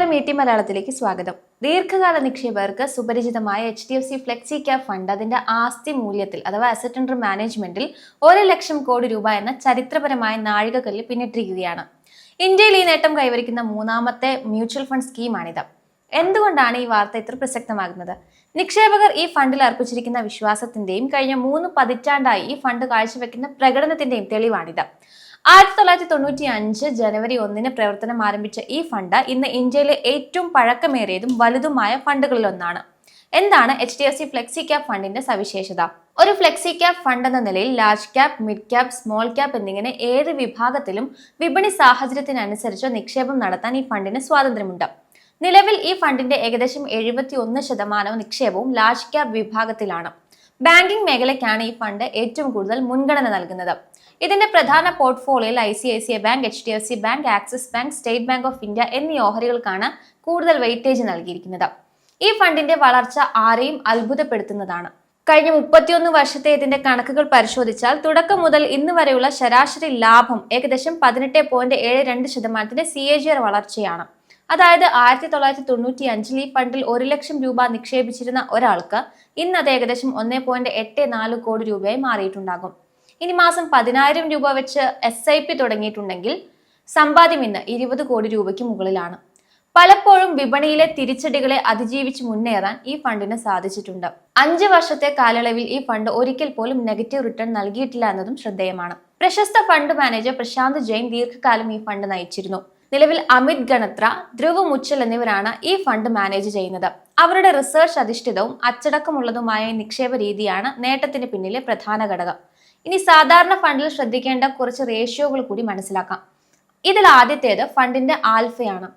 നമസ്കാരം E T മലയാളത്തിലേക്ക് സ്വാഗതം. ദീർഘകാല നിക്ഷേപകർക്ക് സുപരിചിതമായ H D F C flexi cap fund അതിന്റെ ആസ്തി മൂല്യത്തിൽ അഥവാ അസറ്റ് അണ്ടർ മാനേജ്മെന്റിൽ ഒരു ലക്ഷം കോടി രൂപ എന്ന ചരിത്രപരമായ നാഴികക്കല്ല് പിന്നിട്ടിരിക്കുകയാണ്. ഇന്ത്യയിൽ ഈ നേട്ടം കൈവരിക്കുന്ന മൂന്നാമത്തെ മ്യൂച്വൽ ഫണ്ട് സ്കീമാണിത്. എന്തുകൊണ്ടാണ് ഈ വാർത്ത ഇത്ര പ്രസക്തമാകുന്നത്? നിക്ഷേപകർ ഈ ഫണ്ടിൽ അർപ്പിച്ചിരിക്കുന്ന വിശ്വാസത്തിന്റെയും കഴിഞ്ഞ മൂന്ന് പതിറ്റാണ്ടായി ഈ ഫണ്ട് കാഴ്ചവെക്കുന്ന പ്രകടനത്തിന്റെയും തെളിവാണിത്. ആയിരത്തി തൊള്ളായിരത്തി തൊണ്ണൂറ്റി അഞ്ച് ജനുവരി ഒന്നിന് പ്രവർത്തനം ആരംഭിച്ച ഈ ഫണ്ട് ഇന്ന് ഇന്ത്യയിലെ ഏറ്റവും പഴക്കമേറിയതും വലുതുമായ ഫണ്ടുകളിലൊന്നാണ്. എന്താണ് H D F C flexi cap ഫണ്ടിന്റെ സവിശേഷത? ഒരു ഫ്ലെക്സി ക്യാപ് ഫണ്ട് എന്ന നിലയിൽ large cap mid cap small cap എന്നിങ്ങനെ ഏത് വിഭാഗത്തിലും വിപണി സാഹചര്യത്തിനനുസരിച്ച് നിക്ഷേപം നടത്താൻ ഈ ഫണ്ടിന് സ്വാതന്ത്ര്യമുണ്ട്. നിലവിൽ ഈ ഫണ്ടിന്റെ ഏകദേശം എഴുപത്തി ഒന്ന് ശതമാനവും നിക്ഷേപവും ലാർജ് ക്യാപ് വിഭാഗത്തിലാണ്. ബാങ്കിംഗ് മേഖലയ്ക്കാണ് ഈ ഫണ്ട് ഏറ്റവും കൂടുതൽ മുൻഗണന നൽകുന്നത്. ഇതിന്റെ പ്രധാന പോർട്ട്ഫോളിയോയിൽ I C I C I bank H D F C bank Axis bank State Bank of India എന്നീ ഓഹരികൾക്കാണ് കൂടുതൽ വെയിറ്റേജ് നൽകിയിരിക്കുന്നത്. ഈ ഫണ്ടിന്റെ വളർച്ച ആരെയും അത്ഭുതപ്പെടുത്തുന്നതാണ്. കഴിഞ്ഞ മുപ്പത്തിയൊന്ന് വർഷത്തെ ഇതിന്റെ കണക്കുകൾ പരിശോധിച്ചാൽ തുടക്കം മുതൽ ഇന്ന് വരെയുള്ള ശരാശരി ലാഭം ഏകദേശം പതിനെട്ട് പോയിന്റ് ഏഴ് രണ്ട് ശതമാനത്തിന്റെ സി എ ജി ആർ വളർച്ചയാണ്. അതായത് ആയിരത്തി തൊള്ളായിരത്തി തൊണ്ണൂറ്റി അഞ്ചിൽ ഈ ഫണ്ടിൽ ഒരു ലക്ഷം രൂപ നിക്ഷേപിച്ചിരുന്ന ഒരാൾക്ക് ഇന്ന് അത് ഏകദേശം ഒന്നേ പോയിന്റ് എട്ട് നാല് കോടി രൂപയായി മാറിയിട്ടുണ്ടാകും. ഇനി മാസം പതിനായിരം രൂപ വെച്ച് എസ് ഐ പി തുടങ്ങിയിട്ടുണ്ടെങ്കിൽ സമ്പാദ്യം ഇന്ന് ഇരുപത് കോടി രൂപയ്ക്ക് മുകളിലാണ്. പലപ്പോഴും വിപണിയിലെ തിരിച്ചടികളെ അതിജീവിച്ച് മുന്നേറാൻ ഈ ഫണ്ടിന് സാധിച്ചിട്ടുണ്ട്. അഞ്ച് വർഷത്തെ കാലയളവിൽ ഈ ഫണ്ട് ഒരിക്കൽ പോലും നെഗറ്റീവ് റിട്ടേൺ നൽകിയിട്ടില്ല എന്നതും ശ്രദ്ധേയമാണ്. പ്രശസ്ത ഫണ്ട് മാനേജർ പ്രശാന്ത് ജെയിൻ ദീർഘകാലം ഈ ഫണ്ട് നയിച്ചിരുന്നു. നിലവിൽ അമിത് ഗണത്ര ധ്രുവ് മുച്ചൽ എന്നിവരാണ് ഈ ഫണ്ട് മാനേജ് ചെയ്യുന്നത്. അവരുടെ റിസർച്ച് അധിഷ്ഠിതവും അച്ചടക്കമുള്ളതുമായ നിക്ഷേപ രീതിയാണ് നേട്ടത്തിന് പിന്നിലെ പ്രധാന ഘടകം. ഇനി സാധാരണ ഫണ്ടിൽ ശ്രദ്ധിക്കേണ്ട കുറച്ച് റേഷ്യോകൾ കൂടി മനസ്സിലാക്കാം. ഇതിൽ ആദ്യത്തേത് ഫണ്ടിന്റെ ആൽഫയാണ്.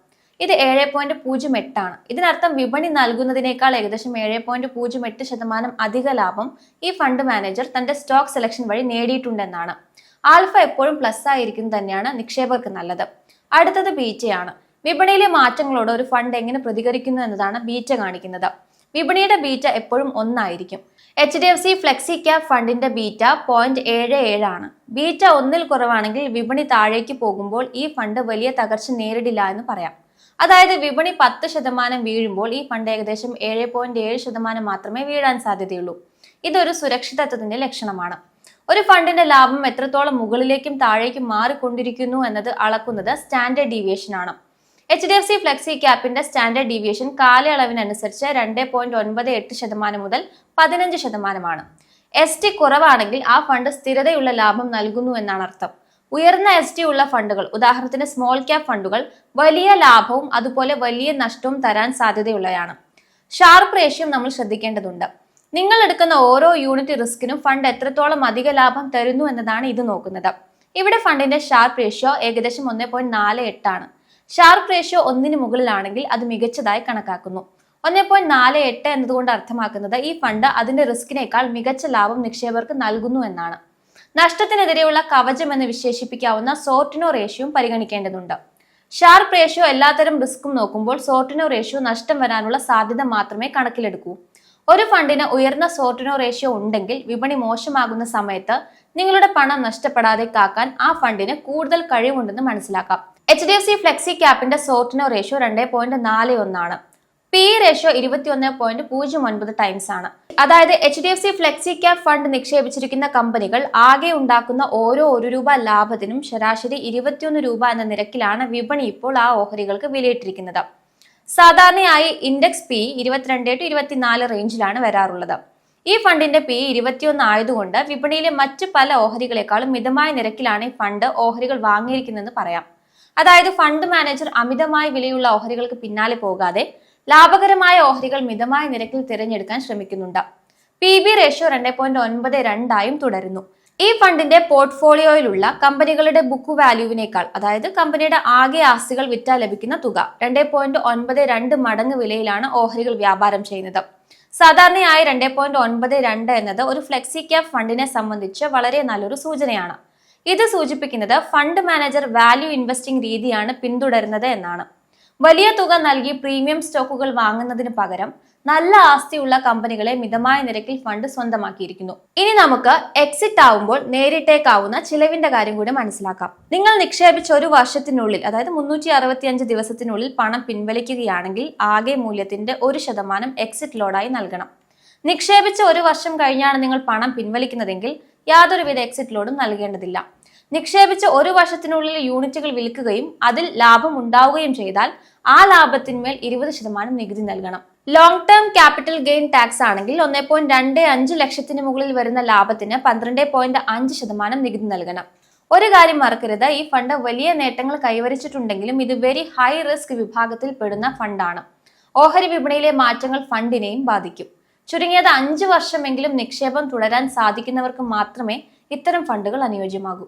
ഇത് ഏഴ് പോയിന്റ് പൂജ്യം എട്ടാണ് ഇതിനർത്ഥം വിപണി നൽകുന്നതിനേക്കാൾ ഏകദേശം ഏഴ് പോയിന്റ് പൂജ്യം എട്ട് ശതമാനം അധിക ലാഭം ഈ ഫണ്ട് മാനേജർ തന്റെ സ്റ്റോക്ക് സെലക്ഷൻ വഴി നേടിയിട്ടുണ്ടെന്നാണ്. ആൽഫ എപ്പോഴും പ്ലസ് ആയിരിക്കുന്നത് തന്നെയാണ് നിക്ഷേപകർക്ക് നല്ലത്. അടുത്തത് ബീറ്റയാണ്. വിപണിയിലെ മാറ്റങ്ങളോട് ഒരു ഫണ്ട് എങ്ങനെ പ്രതികരിക്കുന്നു എന്നതാണ് ബീറ്റ കാണിക്കുന്നത്. വിപണിയുടെ ബീറ്റ എപ്പോഴും ഒന്നായിരിക്കും. H D F C flexi cap ഫണ്ടിന്റെ ബീറ്റ പോയിന്റ് ഏഴ് ഏഴാണ് ബീറ്റ ഒന്നിൽ കുറവാണെങ്കിൽ വിപണി താഴേക്ക് പോകുമ്പോൾ ഈ ഫണ്ട് വലിയ തകർച്ച നേരിടില്ല എന്ന് പറയാം. അതായത് വിപണി പത്ത് ശതമാനം വീഴുമ്പോൾ ഈ ഫണ്ട് ഏകദേശം ഏഴ് പോയിന്റ് ഏഴ് ശതമാനം മാത്രമേ വീഴാൻ സാധ്യതയുള്ളൂ. ഇതൊരു സുരക്ഷിതത്വത്തിന്റെ ലക്ഷണമാണ്. ഒരു ഫണ്ടിന്റെ ലാഭം എത്രത്തോളം മുകളിലേക്കും താഴേക്കും മാറിക്കൊണ്ടിരിക്കുന്നു എന്നത് അളക്കുന്നത് സ്റ്റാൻഡേർഡ് ഡീവിയേഷൻ ആണ്. H D F C flexi ക്യാപ്പിന്റെ standard deviation കാലയളവിനനുസരിച്ച് രണ്ട് പോയിന്റ് ഒൻപത് എട്ട് ശതമാനം മുതൽ പതിനഞ്ച് ശതമാനമാണ്. എസ് ടി കുറവാണെങ്കിൽ ആ ഫണ്ട് സ്ഥിരതയുള്ള ലാഭം നൽകുന്നു എന്നാണ് അർത്ഥം. ഉയർന്ന എസ് ടി ഉള്ള ഫണ്ടുകൾ ഉദാഹരണത്തിന് സ്മോൾ ക്യാപ് ഫണ്ടുകൾ വലിയ ലാഭവും അതുപോലെ വലിയ നഷ്ടവും തരാൻ സാധ്യതയുള്ളതാണ് ഷാർപ്പ് റേഷ്യം നമ്മൾ ശ്രദ്ധിക്കേണ്ടതുണ്ട്. നിങ്ങൾ എടുക്കുന്ന ഓരോ യൂണിറ്റ് റിസ്കിനും ഫണ്ട് എത്രത്തോളം അധിക ലാഭം തരുന്നു എന്നതാണ് ഇത് നോക്കുന്നത്. ഇവിടെ ഫണ്ടിന്റെ ഷാർപ്പ് റേഷ്യോ ഏകദേശം ഒന്ന് പോയിന്റ് നാല് എട്ടാണ് ഷാർപ്പ് റേഷ്യോ ഒന്നിന് മുകളിലാണെങ്കിൽ അത് മികച്ചതായി കണക്കാക്കുന്നു. ഒന്നേ പോയിന്റ് നാല് എട്ട് എന്നതുകൊണ്ട് അർത്ഥമാക്കുന്നത് ഈ ഫണ്ട് അതിന്റെ റിസ്കിനേക്കാൾ മികച്ച ലാഭം നിക്ഷേപകർക്ക് നൽകുന്നു എന്നാണ്. നഷ്ടത്തിനെതിരെയുള്ള കവചം എന്ന് വിശേഷിപ്പിക്കാവുന്ന സോർട്ടിനോ റേഷ്യോയും പരിഗണിക്കേണ്ടതുണ്ട്. ഷാർപ്പ് റേഷ്യോ എല്ലാത്തരം റിസ്ക്കും നോക്കുമ്പോൾ സോർട്ടിനോ റേഷ്യോ നഷ്ടം വരാനുള്ള സാധ്യത മാത്രമേ കണക്കിലെടുക്കൂ. ഒരു ഫണ്ടിന് ഉയർന്ന സോർട്ടിനോ റേഷ്യോ ഉണ്ടെങ്കിൽ വിപണി മോശമാകുന്ന സമയത്ത് നിങ്ങളുടെ പണം നഷ്ടപ്പെടാതെ കാക്കാൻ ആ ഫണ്ടിന് കൂടുതൽ കഴിവുണ്ടെന്ന് മനസ്സിലാക്കാം. H D F C flexi ക്യാപ്പിന്റെ Sortino ratio രണ്ട് പോയിന്റ് നാല് ഒന്നാണ്. പി റേഷ്യോ ഇരുപത്തിയൊന്ന് പോയിന്റ് പൂജ്യം ഒൻപത് ടൈംസ് ആണ്. അതായത് H D F C flexi cap fund നിക്ഷേപിച്ചിരിക്കുന്ന കമ്പനികൾ ആകെ ഉണ്ടാക്കുന്ന ഓരോ ഒരു രൂപ ലാഭത്തിനും ശരാശരി ഇരുപത്തിയൊന്ന് രൂപ എന്ന നിരക്കിലാണ് വിപണി ഇപ്പോൾ ആ ഓഹരികൾക്ക് വിലയിട്ടിരിക്കുന്നത്. സാധാരണയായി ഇൻഡെക്സ് പി ഇരുപത്തിരണ്ട് ടു ഇരുപത്തിനാല് റേഞ്ചിലാണ് വരാറുള്ളത്. ഈ ഫണ്ടിന്റെ പി ഇരുപത്തിയൊന്ന് ആയതുകൊണ്ട് വിപണിയിലെ മറ്റ് പല ഓഹരികളെക്കാളും മിതമായ നിരക്കിലാണ് ഈ ഫണ്ട് ഓഹരികൾ വാങ്ങിയിരിക്കുന്നതെന്ന് പറയാം. അതായത് ഫണ്ട് മാനേജർ അമിതമായ വിലയുള്ള ഓഹരികൾക്ക് പിന്നാലെ പോകാതെ ലാഭകരമായ ഓഹരികൾ മിതമായ നിരക്കിൽ തിരഞ്ഞെടുക്കാൻ ശ്രമിക്കുന്നുണ്ട്. പി ബി റേഷ്യോ രണ്ട് പോയിന്റ് ഒൻപത് രണ്ടായും തുടരുന്നു. ഈ ഫണ്ടിന്റെ പോർട്ട്ഫോളിയോയിലുള്ള കമ്പനികളുടെ ബുക്ക് വാല്യൂവിനേക്കാൾ അതായത് കമ്പനിയുടെ ആകെ ആസ്തികൾ വിറ്റാൽ ലഭിക്കുന്ന തുക രണ്ട് പോയിന്റ് ഒൻപത് രണ്ട് മടങ്ങ് വിലയിലാണ് ഓഹരികൾ വ്യാപാരം ചെയ്യുന്നത്. സാധാരണയായി രണ്ട് പോയിന്റ് ഒൻപത് രണ്ട് എന്നത് ഒരു ഫ്ലെക്സി ക്യാപ് ഫണ്ടിനെ സംബന്ധിച്ച് വളരെ നല്ലൊരു സൂചനയാണ്. ഇത് സൂചിപ്പിക്കുന്നത് ഫണ്ട് മാനേജർ വാല്യൂ ഇൻവെസ്റ്റിംഗ് രീതിയാണ് പിന്തുടരുന്നത് എന്നാണ്. വലിയ തുക നൽകി പ്രീമിയം സ്റ്റോക്കുകൾ വാങ്ങുന്നതിന് പകരം നല്ല ആസ്തിയുള്ള കമ്പനികളെ മിതമായ നിരക്കിൽ ഫണ്ട് സ്വന്തമാക്കിയിരിക്കുന്നു. ഇനി നമുക്ക് എക്സിറ്റ് ആവുമ്പോൾ നേരിട്ടേക്കാവുന്ന ചിലവിന്റെ കാര്യം കൂടി മനസ്സിലാക്കാം. നിങ്ങൾ നിക്ഷേപിച്ച ഒരു വർഷത്തിനുള്ളിൽ അതായത് മുന്നൂറ്റി അറുപത്തിയഞ്ച് ദിവസത്തിനുള്ളിൽ പണം പിൻവലിക്കുകയാണെങ്കിൽ ആകെ മൂല്യത്തിന്റെ ഒരു ശതമാനം എക്സിറ്റ് ലോഡായി നൽകണം. നിക്ഷേപിച്ച ഒരു വർഷം കഴിഞ്ഞാണ് നിങ്ങൾ പണം പിൻവലിക്കുന്നതെങ്കിൽ യാതൊരുവിധ എക്സിറ്റ് ലോഡും നൽകേണ്ടതില്ല. നിക്ഷേപിച്ച ഒരു വർഷത്തിനുള്ളിൽ യൂണിറ്റുകൾ വിൽക്കുകയും അതിൽ ലാഭം ഉണ്ടാവുകയും ചെയ്താൽ ആ ലാഭത്തിന്മേൽ ഇരുപത് ശതമാനം നികുതി നൽകണം. Long term capital gain tax ആണെങ്കിൽ ഒന്നേ പോയിന്റ് രണ്ട് അഞ്ച് ലക്ഷത്തിന് മുകളിൽ വരുന്ന ലാഭത്തിന് പന്ത്രണ്ട് പോയിന്റ് അഞ്ച് ശതമാനം നികുതി നൽകണം. ഒരു കാര്യം മറക്കരുത് ഈ ഫണ്ട് വലിയ നേട്ടങ്ങൾ കൈവരിച്ചിട്ടുണ്ടെങ്കിലും ഇത് വെരി ഹൈ റിസ്ക് വിഭാഗത്തിൽ പെടുന്ന ഫണ്ടാണ് ഓഹരി വിപണിയിലെ മാറ്റങ്ങൾ ഫണ്ടിനെയും ബാധിക്കും. ചുരുങ്ങിയത് അഞ്ച് വർഷമെങ്കിലും നിക്ഷേപം തുടരാൻ സാധിക്കുന്നവർക്ക് മാത്രമേ ഇത്തരം ഫണ്ടുകൾ അനുയോജ്യമാകൂ.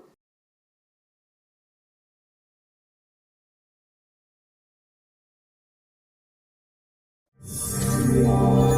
Lord.